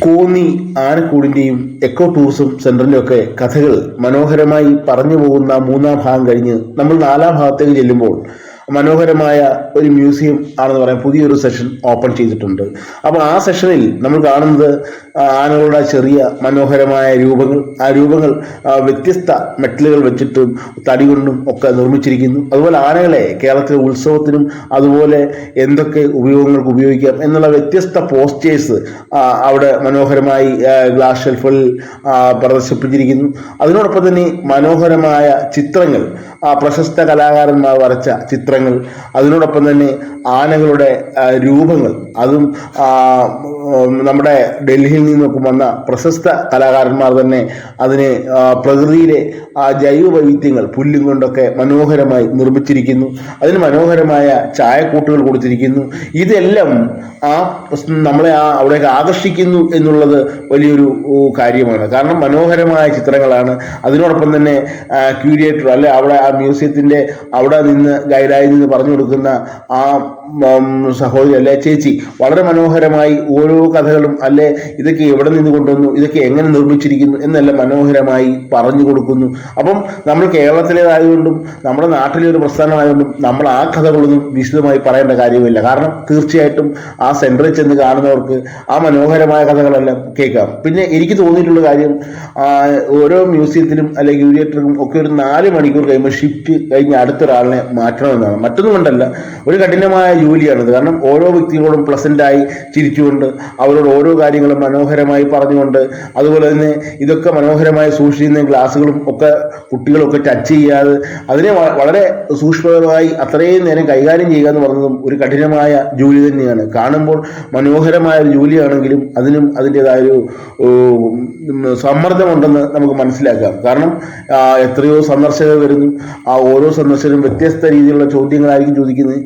കോന്നി ആനക്കൂടിന്റെയും eco tourism സെന്ററിന്റെയും ഒക്കെ കഥകൾ മനോഹരമായി പറഞ്ഞു പോകുന്ന മൂന്നാം ഭാഗം കഴിഞ്ഞ് നമ്മൾ നാലാം ഭാഗത്തേക്ക് ചെല്ലുമ്പോൾ മനോഹരമായ ഒരു മ്യൂസിയം ആണെന്ന് പറയാം. പുതിയൊരു സെഷൻ ഓപ്പൺ ചെയ്തിട്ടുണ്ട്. അപ്പോൾ ആ സെഷനിൽ നമ്മൾ കാണുന്നത് ആനകളുടെ ചെറിയ മനോഹരമായ രൂപങ്ങൾ ആ രൂപങ്ങൾ വ്യത്യസ്ത മെറ്റലുകൾ വെച്ചിട്ടും തടി കൊണ്ടും ഒക്കെ നിർമ്മിച്ചിരിക്കുന്നു. അതുപോലെ ആനകളെ കേരളത്തിലെ ഉത്സവത്തിനും അതുപോലെ എന്തൊക്കെ ഉപയോഗങ്ങൾക്ക് ഉപയോഗിക്കാം എന്നുള്ള വ്യത്യസ്ത പോസ്റ്റേഴ്സ് അവിടെ മനോഹരമായി ഗ്ലാസ് ഷെൽഫുകളിൽ പ്രദർശിപ്പിച്ചിരിക്കുന്നു. അതിനോടൊപ്പം തന്നെ മനോഹരമായ ചിത്രങ്ങൾ പ്രശസ്ത കലാകാരന്മാർ വരച്ച ചിത്രങ്ങൾ അതിനോടൊപ്പം തന്നെ ആനകളുടെ രൂപങ്ങൾ. അതും നമ്മുടെ ഡൽഹിയിൽ നിന്നൊക്കെ വന്ന പ്രശസ്ത കലാകാരന്മാർ തന്നെ അതിനെ പ്രകൃതിയിലെ ആ ജൈവ വൈവിധ്യങ്ങൾ പുല്ലും കൊണ്ടൊക്കെ മനോഹരമായി നിർമ്മിച്ചിരിക്കുന്നു. അതിന് മനോഹരമായ ചായക്കൂട്ടുകൾ കൊടുത്തിരിക്കുന്നു. ഇതെല്ലാം ആ നമ്മളെ ആ അവിടേക്ക് ആകർഷിക്കുന്നു എന്നുള്ളത് വലിയൊരു കാര്യമാണ്. കാരണം മനോഹരമായ ചിത്രങ്ങളാണ്. അതിനോടൊപ്പം തന്നെ ക്യൂരിയേറ്റർ അല്ലെ അവിടെ ആ മ്യൂസിയത്തിന്റെ അവിടെ നിന്ന് ഗൈഡായി നിന്ന് പറഞ്ഞു കൊടുക്കുന്ന ആ സഹോദരി അല്ലെ ചേച്ചി വളരെ മനോഹരമായി ഓരോ കഥകളും അല്ലെ ഇതൊക്കെ എവിടെ നിന്ന് കൊണ്ടുവന്നു ഇതൊക്കെ എങ്ങനെ നിർമ്മിച്ചിരിക്കുന്നു എന്നല്ല മനോഹരമായി പറഞ്ഞു കൊടുക്കുന്നു. അപ്പം നമ്മൾ കേരളത്തിലേതായതുകൊണ്ടും നമ്മുടെ നാട്ടിലെ ഒരു പ്രസ്ഥാനമായതുകൊണ്ടും നമ്മൾ ആ കഥകളൊന്നും വിശദമായി പറയേണ്ട കാര്യമില്ല കാരണം തീർച്ചയായിട്ടും ആ സെന്ററിൽ ചെന്ന് കാണുന്നവർക്ക് ആ മനോഹരമായ കഥകളെല്ലാം കേൾക്കാം. പിന്നെ എനിക്ക് തോന്നിയിട്ടുള്ള കാര്യം ഓരോ മ്യൂസിയത്തിലും അല്ലെങ്കിൽ ക്യൂരിയേറ്ററിനും ഒക്കെ ഒരു നാല് മണിക്കൂർ കഴിയുമ്പോൾ ഷിഫ്റ്റ് കഴിഞ്ഞ് അടുത്തൊരാളിനെ മാറ്റണമെന്നാണ്. മറ്റൊന്നും കൊണ്ടല്ല ഒരു കഠിനമായ ജോലിയാണിത്. കാരണം ഓരോ വ്യക്തികളോടും പ്ലസന്റായി ചിരിച്ചുകൊണ്ട് അവരോട് ഓരോ കാര്യങ്ങളും മനോഹരമായി പറഞ്ഞുകൊണ്ട് അതുപോലെ തന്നെ ഇതൊക്കെ മനോഹരമായി സൂക്ഷിക്കുന്ന ഗ്ലാസ്സുകളും ഒക്കെ കുട്ടികളൊക്കെ ടച്ച് ചെയ്യാതെ അതിനെ വളരെ സൂക്ഷ്മമായി അത്രയും നേരം കൈകാര്യം ചെയ്യുക എന്ന് പറയുന്നതും ഒരു കഠിനമായ ജോലി തന്നെയാണ്. കാണുമ്പോൾ മനോഹരമായ ഒരു ജോലിയാണെങ്കിലും അതിനും അതിന്റെതായൊരു ഒരു സമ്മർദ്ദമുണ്ടെന്ന് നമുക്ക് മനസ്സിലാക്കാം. കാരണം എത്രയോ സന്ദർശകർ വരുന്നു. ആ ഓരോ സന്ദർശകരും വ്യത്യസ്ത രീതിയിലുള്ള ചോദ്യങ്ങളായിരിക്കും ചോദിക്കുന്നത്.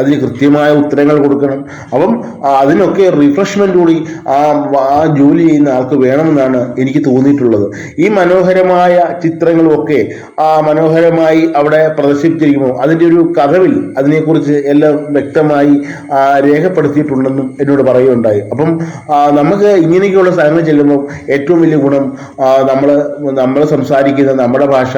അതിന് കൃത്യമായ ഉത്തരങ്ങൾ കൊടുക്കണം. അപ്പം അതിനൊക്കെ റിഫ്രഷ്മെന്റ് കൂടി ആ ആ ജോലി ചെയ്യുന്ന ആൾക്ക് വേണമെന്നാണ് എനിക്ക് തോന്നിയിട്ടുള്ളത്. ഈ മനോഹരമായ ചിത്രങ്ങളുമൊക്കെ ആ മനോഹരമായി അവിടെ പ്രദർശിപ്പിച്ചിരിക്കുമ്പോൾ അതിന്റെ ഒരു കഥവിൽ അതിനെക്കുറിച്ച് എല്ലാം വ്യക്തമായി രേഖപ്പെടുത്തിയിട്ടുണ്ടെന്നും എന്നോട് പറയുകയുണ്ടായി. അപ്പം നമുക്ക് ഇങ്ങനെയൊക്കെയുള്ള സ്ഥലങ്ങൾ ചെല്ലുമ്പോൾ ഏറ്റവും വലിയ ഗുണം നമ്മൾ നമ്മൾ സംസാരിക്കുന്ന നമ്മുടെ ഭാഷ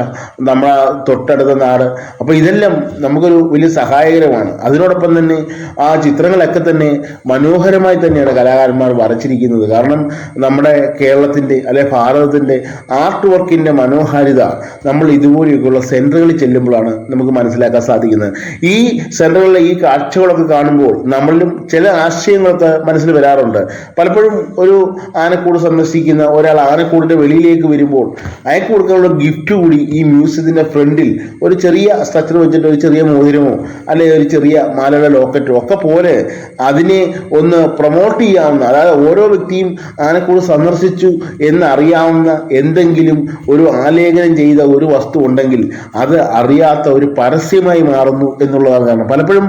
നമ്മളെ തൊട്ടടുത്ത നാട്. അപ്പം ഇതെല്ലാം നമുക്കൊരു വലിയ സഹായകരമാണ്. അതിനോടൊപ്പം തന്നെ ആ ചിത്രങ്ങളൊക്കെ തന്നെ മനോഹരമായി തന്നെയാണ് കലാകാരന്മാർ വരച്ചിരിക്കുന്നത്. കാരണം നമ്മുടെ കേരളത്തിന്റെ അല്ലെ ഭാരതത്തിന്റെ ആർട്ട് വർക്കിന്റെ മനോഹാരിത നമ്മൾ ഇതുപോലെയൊക്കെയുള്ള സെന്ററുകളിൽ ചെല്ലുമ്പോഴാണ് നമുക്ക് മനസ്സിലാക്കാൻ സാധിക്കുന്നത്. ഈ സെന്ററുകളിലെ ഈ കാഴ്ചകളൊക്കെ കാണുമ്പോൾ നമ്മളിലും ചില ആശയങ്ങളൊക്കെ മനസ്സിൽ വരാറുണ്ട്. പലപ്പോഴും ഒരു ആനക്കൂട് സന്ദർശിക്കുന്ന ഒരാൾ ആനക്കൂടിന്റെ വെളിയിലേക്ക് വരുമ്പോൾ അയാൾക്ക് കൊടുക്കാനുള്ള ഗിഫ്റ്റ് കൂടി ഈ മ്യൂസിയത്തിന്റെ ഫ്രണ്ടിൽ ഒരു ചെറിയ സ്ട്രക്ചർ വെച്ചിട്ട് ഒരു ചെറിയ മോതിരമോ അല്ലെങ്കിൽ ഒരു ചെറിയ മാലയുടെ ലോക്കറ്റും ഒക്കെ പോലെ അതിനെ ഒന്ന് പ്രൊമോട്ട് ചെയ്യാവുന്ന അതായത് ഓരോ വ്യക്തിയും ആനക്കൂട് സന്ദർശിച്ചു എന്നറിയാവുന്ന എന്തെങ്കിലും ഒരു ആലേഖനം ചെയ്ത ഒരു വസ്തു ഉണ്ടെങ്കിൽ അത് അറിയാത്ത ഒരു പരസ്യമായി മാറുന്നു എന്നുള്ളതാണ് കാരണം. പലപ്പോഴും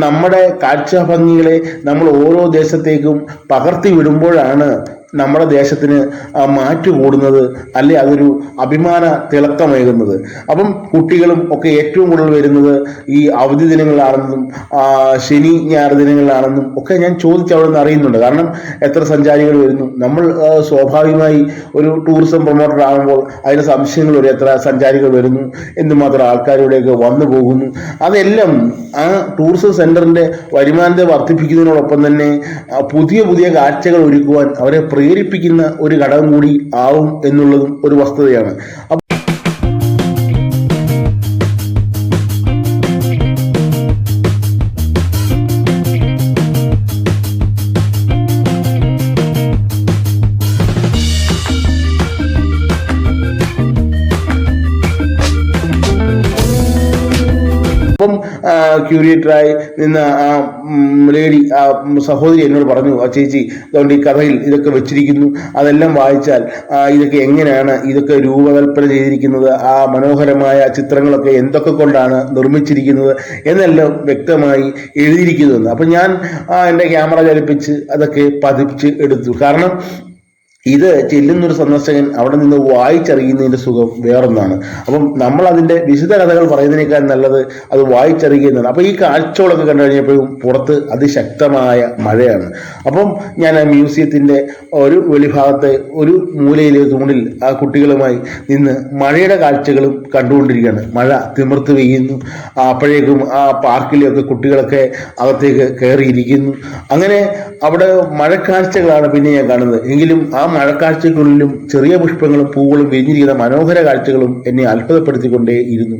നമ്മുടെ കാഴ്ചഭംഗികളെ നമ്മൾ ഓരോ ദേശത്തേക്കും പകർത്തി വിടുമ്പോഴാണ് നമ്മുടെ ദേശത്തിന് മാറ്റു കൂടുന്നത് അല്ലെ അതൊരു അഭിമാന തിളക്കമേകുന്നത്. അപ്പം കുട്ടികളും ഒക്കെ ഏറ്റവും കൂടുതൽ വരുന്നത് ഈ അവധി ദിനങ്ങളിലാണെന്നും ആ, ശനി ഞായർ ദിനങ്ങളിലാണെന്നും ഒക്കെ ഞാൻ ചോദിച്ച് അവിടെ നിന്ന് അറിയുന്നുണ്ട്. കാരണം എത്ര സഞ്ചാരികൾ വരുന്നു. നമ്മൾ സ്വാഭാവികമായി ഒരു ടൂറിസം പ്രൊമോട്ടർ ആകുമ്പോൾ അതിന് സംശയങ്ങൾ വരും. എത്ര സഞ്ചാരികൾ വരുന്നു എന്തുമാത്രം ആൾക്കാരിവിടെയൊക്കെ വന്നു പോകുന്നു. അതെല്ലാം ആ ടൂറിസം സെന്ററിന്റെ വരുമാനത്തെ വർദ്ധിപ്പിക്കുന്നതിനോടൊപ്പം തന്നെ പുതിയ പുതിയ കാഴ്ചകൾ ഒരുക്കുവാൻ അവരെ പ്രേരിപ്പിക്കുന്ന ഒരു ഘടകം കൂടി ആവും എന്നുള്ളതും ഒരു വസ്തുതയാണ്. അപ്പൊ ക്യൂരിയേറ്ററായി നിന്ന് ആ ലേഡി ആ സഹോദരി എന്നോട് പറഞ്ഞു ആ ചേച്ചി അതുകൊണ്ട് ഈ കഥയിൽ ഇതൊക്കെ വെച്ചിരിക്കുന്നു. അതെല്ലാം വായിച്ചാൽ ഇതൊക്കെ എങ്ങനെയാണ് ഇതൊക്കെ രൂപകൽപ്പന ചെയ്തിരിക്കുന്നത് ആ മനോഹരമായ ചിത്രങ്ങളൊക്കെ എന്തൊക്കെ കൊണ്ടാണ് നിർമ്മിച്ചിരിക്കുന്നത്? എന്നെല്ലാം വ്യക്തമായി എഴുതിയിരിക്കുന്നു അപ്പം ഞാൻ എന്റെ ക്യാമറ ചലിപ്പിച്ച് അതൊക്കെ പതിപ്പിച്ച് എടുത്തു. കാരണം ഇത് ചെല്ലുന്നൊരു സന്ദർശകൻ അവിടെ നിന്ന് വായിച്ചറിയുന്നതിന്റെ സുഖം വേറൊന്നാണ്. അപ്പം നമ്മൾ അതിന്റെ വിശുദ്ധ കഥകൾ പറയുന്നതിനേക്കാൾ നല്ലത് അത് വായിച്ചറിയുന്നതാണ്. അപ്പൊ ഈ കാഴ്ചകളൊക്കെ കണ്ടു കഴിഞ്ഞപ്പോഴും പുറത്ത് അതിശക്തമായ മഴയാണ്. അപ്പം ഞാൻ ആ മ്യൂസിയത്തിന്റെ ഒരു വെളിഭാഗത്തെ ഒരു മൂലയിലെ തൂണിൽ ആ കുട്ടികളുമായി നിന്ന് മഴയുടെ കാഴ്ചകളും കണ്ടുകൊണ്ടിരിക്കുകയാണ്. മഴ തിമിർത്ത് പെയ്യുന്നു. അപ്പോഴേക്കും ആ പാർക്കിലെയൊക്കെ കുട്ടികളൊക്കെ അകത്തേക്ക് കയറിയിരിക്കുന്നു. അങ്ങനെ അവിടെ മഴക്കാഴ്ചകളാണ് പിന്നെ ഞാൻ കാണുന്നത്. എങ്കിലും ആ മഴക്കാഴ്ചയ്ക്കുള്ളിലും ചെറിയ പുഷ്പങ്ങളും പൂവുകളും വിരിഞ്ഞിരിക്കുന്ന മനോഹര കാഴ്ചകളും എന്നെ അത്ഭുതപ്പെടുത്തിക്കൊണ്ടേ ഇരുന്നു